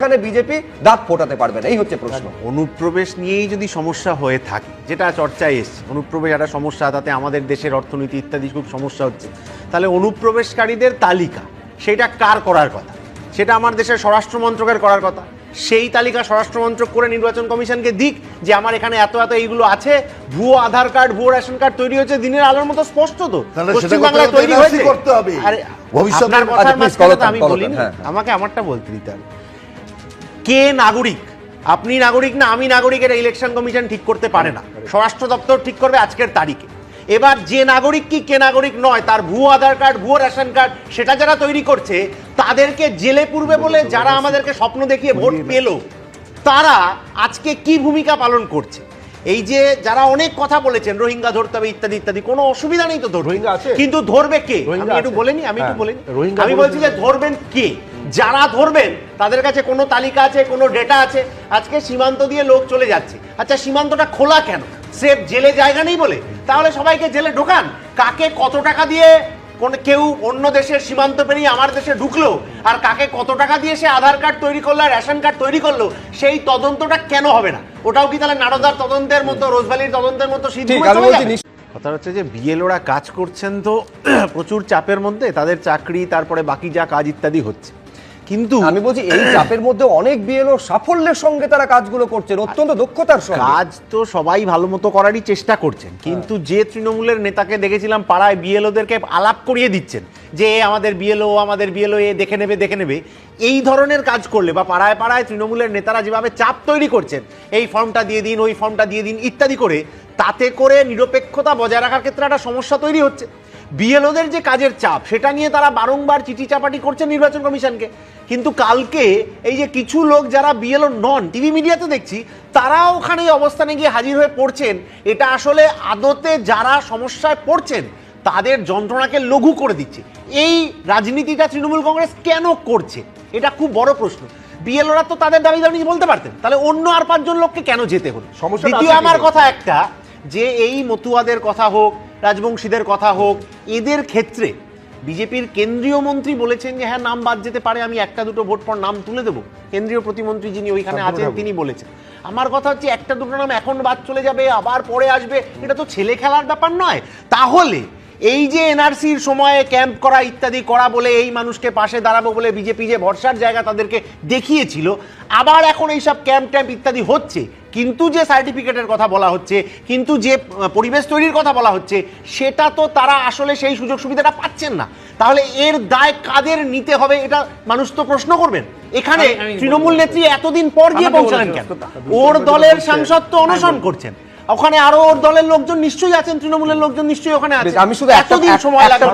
এখানে বিজেপি দাঁত ফোটাতে পারবে না এই হচ্ছে প্রশ্ন। অনুপ্রবেশ নিয়েই যদি সমস্যা হয়ে থাকে যেটা চর্চায় এসছে অনুপ্রবেশ একটা সমস্যা তাতে আমাদের দেশের অর্থনীতি ইত্যাদি খুব সমস্যা হচ্ছে তাহলে অনুপ্রবেশকারীদের তালিকা সেটা কার করার কথা? সেটা আমার দেশের স্বরাষ্ট্র মন্ত্রকের করার কথা। সেই তালিকা স্বরাষ্ট্র মন্ত্রক করে নির্বাচন কমিশনকে দিক যে আমার এখানে এত এত এইগুলো আছে ভুয়ো আধার কার্ড ভুয়ো রেশন কার্ড তৈরি হচ্ছে দিনের আলোর মতো স্পষ্ট তো। পশ্চিমবাংলায় তৈরি হয়েছে। করতে হবে। আরে ভবিষ্যতে- আপনার আচ্ছা, হ্যাঁ। আমাকে আমারটা বলতে দিতে হবে। কে নাগরিক? আপনি নাগরিক না আমি নাগরিকের ইলেকশন কমিশন ঠিক করতে পারে না। স্বরাষ্ট্র দপ্তর ঠিক করবে আজকের তারিখে। এবার যে নাগরিক কি কে নাগরিক নয় তার ভুয়ো আধার কার্ড ভুয়ো রেশন কার্ড সেটা যারা তৈরি করছে তাদেরকে জেলে পূর্বে বলে যারা আমাদেরকে স্বপ্ন দেখিয়ে ভোট পেল তারা আজকে কি ভূমিকা পালন করছে? এই যে যারা অনেক কথা বলেছেন রোহিঙ্গা ধরতে হবে ইত্যাদি ইত্যাদি কোনো অসুবিধা নেই তো আছে? কিন্তু ধরবে কে? আমি একটু? বলিনি আমি একটু হ্যাঁ, বলিনি আমি বলছি যে ধরবেন কে? যারা ধরবেন তাদের কাছে কোনো তালিকা আছে কোনো ডেটা আছে? আজকে সীমান্ত দিয়ে লোক চলে যাচ্ছে। আচ্ছা সীমান্তটা খোলা কেন? সেফ জেলে জায়গা নেই বলে? তাহলে সবাইকে জেলে ঢোকান। কাকে কত টাকা দিয়ে কোন কেউ অন্য দেশের সীমান্ত পেরিয়ে আমার দেশে ঢুকলো? আর কাকে কত টাকা দিয়ে সে আধার কার্ড তৈরি করল আর রেশন কার্ড তৈরি করল? সেই তদন্তটা কেন হবে না? ওটাও কি তাহলে নারদার তদন্তের মতো রোজভ্যালির তদন্তের মতো সিদ্ধ কথা হচ্ছে যে বিএলওরা কাজ করছেন তো প্রচুর চাপের মধ্যে তাদের চাকরি তারপরে বাকি যা কাজ ইত্যাদি হচ্ছে। কিন্তু আমি বলছি এই চাপের মধ্যে অনেক বিএলও সাফল্যের সঙ্গে তারা কাজগুলো করছেন অত্যন্ত দক্ষতার সঙ্গে। কাজ তো সবাই ভালো মতো করারই চেষ্টা করছেন। কিন্তু যে তৃণমূলের নেতাকে দেখেছিলাম পাড়ায় বিএলওদেরকে আলাপ করিয়ে দিচ্ছেন যে এ আমাদের বিএলও আমাদের বিএলও এ দেখে নেবে দেখে নেবে এই ধরনের কাজ করলে বা পাড়ায় পাড়ায় তৃণমূলের নেতারা যেভাবে চাপ তৈরি করছেন এই ফর্মটা দিয়ে দিন ওই ফর্মটা দিয়ে দিন ইত্যাদি করে তাতে করে নিরপেক্ষতা বজায় রাখার ক্ষেত্রে একটা সমস্যা তৈরি হচ্ছে। বিএলওদের যে কাজের চাপ সেটা নিয়ে তারা বারংবার চিঠি চাপাটি করছেন নির্বাচন কমিশনকে। কিন্তু কালকে এই যে কিছু লোক যারা বিএলও নন টিভি মিডিয়াতে দেখছি তারাও ওখানে অবস্থানে গিয়ে হাজির হয়ে পড়ছেন। এটা আসলে আদতে যারা সমস্যায় পড়ছেন তাদের যন্ত্রণাকে লঘু করে দিচ্ছে। এই রাজনীতিটা তৃণমূল কংগ্রেস কেন করছে? এটা খুব বড় প্রশ্ন। বিএলওরা তো তাদের দাবি দাবি বলতে পারতেন। তাহলে অন্য আর পাঁচজন লোককে কেন যেতে হলো? দ্বিতীয় আমার কথা একটা যে এই মতুয়াদের কথা হোক রাজবংশীদের কথা হোক এদের ক্ষেত্রে বিজেপির কেন্দ্রীয় মন্ত্রী বলেছেন যে হ্যাঁ নাম বাদ যেতে পারে আমি একটা দুটো ভোট পর নাম তুলে দেবো। কেন্দ্রীয় প্রতিমন্ত্রী যিনি ওইখানে আছেন তিনি বলেছেন। আমার কথা হচ্ছে একটা দুটো নাম এখন বাদ চলে যাবে আবার পরে আসবে। এটা তো ছেলে খেলার ব্যাপার নয়। তাহলে এই যে এনআরসির সময়ে ক্যাম্প করা ইত্যাদি করা বলে এই মানুষকে পাশে দাঁড়াবো বলে বিজেপি যে ভরসার জায়গা তাদেরকে দেখিয়েছিল আবার এখন এইসব ক্যাম্প ট্যাম্প ইত্যাদি হচ্ছে। কিন্তু যে সার্টিফিকেটের কথা বলা হচ্ছে কিন্তু যে পরিবেশ তৈরির কথা বলা হচ্ছে সেটা তো তারা আসলে সেই সুযোগ সুবিধাটা পাচ্ছেন না। তাহলে এর দায় কাদের নিতে হবে এটা মানুষ তো প্রশ্ন করবেন। এখানে তৃণমূল নেত্রী এতদিন পর গিয়ে পৌঁছালেন কেন? ওর দলের সাংসদ তো অনশন করছেন। ওখানে আরও ওর দলের লোকজন নিশ্চয়ই আছেন তৃণমূলের লোকজন নিশ্চয়ই ওখানে আছে আমি শুধু এতদিন সময় লাগবে